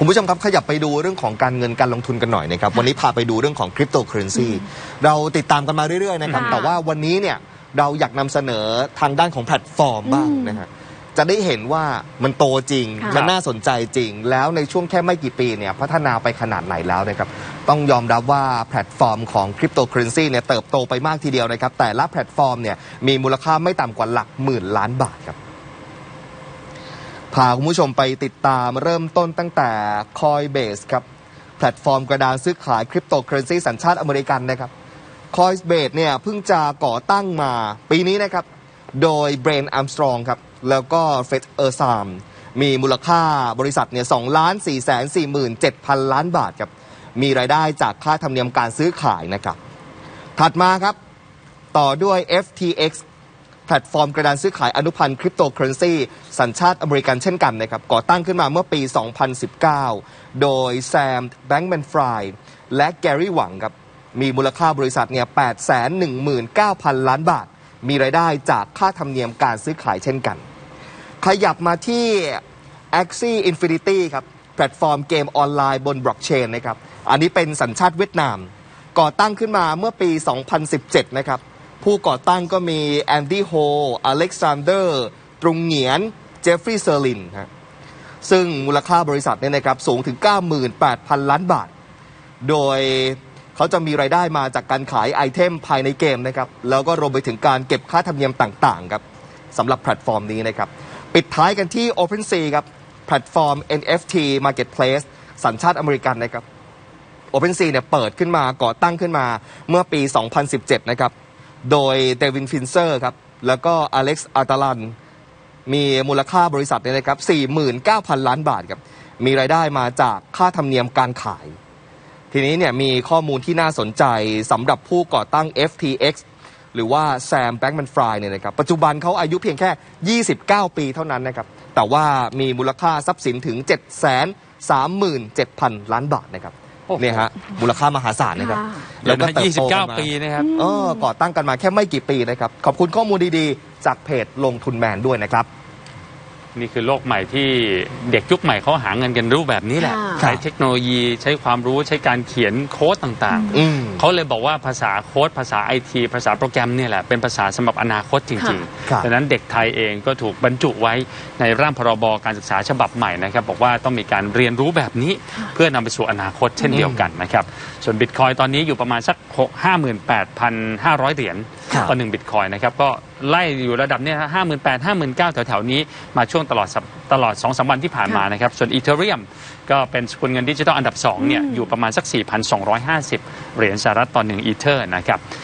คุณผู้ชมครับขยับไปดูเรื่องของการเงินการลงทุนกันหน่อยนะครับวันนี้พาไปดูเรื่องของคริปโตเคอเรนซีเราติดตามกันมาเรื่อยๆนะครับค่ะแต่ว่าวันนี้เนี่ยเราอยากนำเสนอทางด้านของแพลตฟอร์มบ้างอืมนะฮะจะได้เห็นว่ามันโตจริงค่ะมันน่าสนใจจริง แล้วในช่วงแค่ไม่กี่ปีเนี่ยพัฒนาไปขนาดไหนแล้วนะครับต้องยอมรับว่าแพลตฟอร์มของคริปโตเคอเรนซีเนี่ยเติบโตไปมากทีเดียวนะครับแต่ละแพลตฟอร์มเนี่ยมีมูลค่าไม่ต่ำกว่าหลักหมื่นล้านบาทครับ พาคุณผู้ชมไปติดตามเริ่มต้นตั้งแต่ Coinbase ครับ แพลตฟอร์มกระดานซื้อขายคริปโตเคอเรนซีสัญชาติอเมริกันนะครับ Coinbase เนี่ยเพิ่งจะก่อตั้งมาปีนี้นะครับ โดย Brain Armstrong ครับ แล้วก็ Fred e r s a m มีมูลค่าบริษัทเนี่ย2ล้าน4แสน4 7 0 0ล้านบาทครับ มีรายได้จากค่าธรรมเนียมการซื้อขายนะครับ ถัดมาครับ ต่อด้วย FTX แพลตฟอร์มกระดานซื้อขายอนุพันธ์คริปโตเคอเรนซีสัญชาติอเมริกันเช่นกันนะครับก่อตั้งขึ้นมาเมื่อปี 2019 โดยแซมแบงก์แมนฟรายและแกรี่หวังครับมีมูลค่าบริษัทเนี่ย819,000 ล้านบาท มีรายได้จากค่าธรรมเนียมการซื้อขายเช่นกัน ขยับมาที่ Axie Infinity ครับแพลตฟอร์มเกมออนไลน์บนบล็อกเชนนะครับอันนี้เป็นสัญชาติเวียดนาม ก่อตั้งขึ้นมาเมื่อปี 2017 นะครับ ผู้ก่อตั้งก็มีแอนดี้โฮ อเล็กซานเดอร์ ตรุงเหงียน เจฟฟรีย์เซอร์ลินฮะซึ่งมูลค่าบริษัทเนี่ยนะครับสูงถึง 98,000 ล้านบาท โดยเขาจะมีรายได้มาจากการขายไอเทมภายในเกมนะครับ แล้วก็รวมไปถึงการเก็บค่าธรรมเนียมต่างๆครับสำหรับแพลตฟอร์มนี้นะครับ ปิดท้ายกันที่ OpenSea ครับแพลตฟอร์ม NFT Marketplace สัญชาติอเมริกันนะครับ OpenSea เนี่ยเปิดขึ้นมาก่อตั้งขึ้นมาเมื่อปี 2017 นะครับ โดยเดวินฟินเซอร์ครับ แล้วก็อเล็กซ์อาตาลัน มีมูลค่าบริษัทเนี่ยนะครับ 49,000 ล้านบาทครับ มีรายได้มาจากค่าธรรมเนียมการขาย ทีนี้เนี่ยมีข้อมูลที่น่าสนใจสำหรับผู้ก่อตั้ง FTX หรือว่าแซมแบงก์แมนฟรายเนี่ยนะครับ ปัจจุบันเขาอายุเพียงแค่ 29 ปีเท่านั้นนะครับ แต่ว่ามีมูลค่าทรัพย์สินถึง 7 3 7 0 0 0 ล้านบาทนะครับ เนี่ยฮะมูลค่ามหาศาลนะครับค่ะเดี๋ยวนะเติบโตกันมา29ปีนะครับเออก่อตั้งกันมาแค่ไม่กี่ปีนะครับ ขอบคุณข้อมูลดีๆ จากเพจลงทุนแมนด้วยนะครับ นี่คือโลกใหม่ที่เด็กยุคใหม่เขาหาเงินกันรูปแบบนี้แหละค่ะ ใช้เทคโนโลยีใช้ความรู้ใช้การเขียนโค้ดต่างอืม ๆ เขาเลยบอกว่าภาษาโค้ดภาษาไอทีภาษาโปรแกรมเนี่ยแหละเป็นภาษาสำหรับอนาคตจริงค่ะ ๆดังนั้นเด็กไทยเองก็ถูกบรรจุไว้ในร่างพรบการศึกษาฉบับใหม่นะครับบอกว่าต้องมีการเรียนรู้แบบนี้เพื่อนำไปสู่อนาคตเช่นเดียวกันนะครับส่วนบิตคอยตอนนี้อยู่ประมาณสัก58,500 เหรียญครับ ต่อหนึ่งบิตคอยนะครับก็ไล่อยู่ระดับเนี้ห้าหมื่นแปดห้าหมื่นเก้าแถวๆนี้มาช่วงตลอดสัปตลอดสองสามวันที่ผ่านมานะครับ ส่วนอีเทเรียมก็เป็นสกุลเงินดิจิทัลอันดับ2เนี่ยอยู่ประมาณสัก 4,250 เหรียญสหรัฐต่อหนึ่งอีเทอร์นะครับ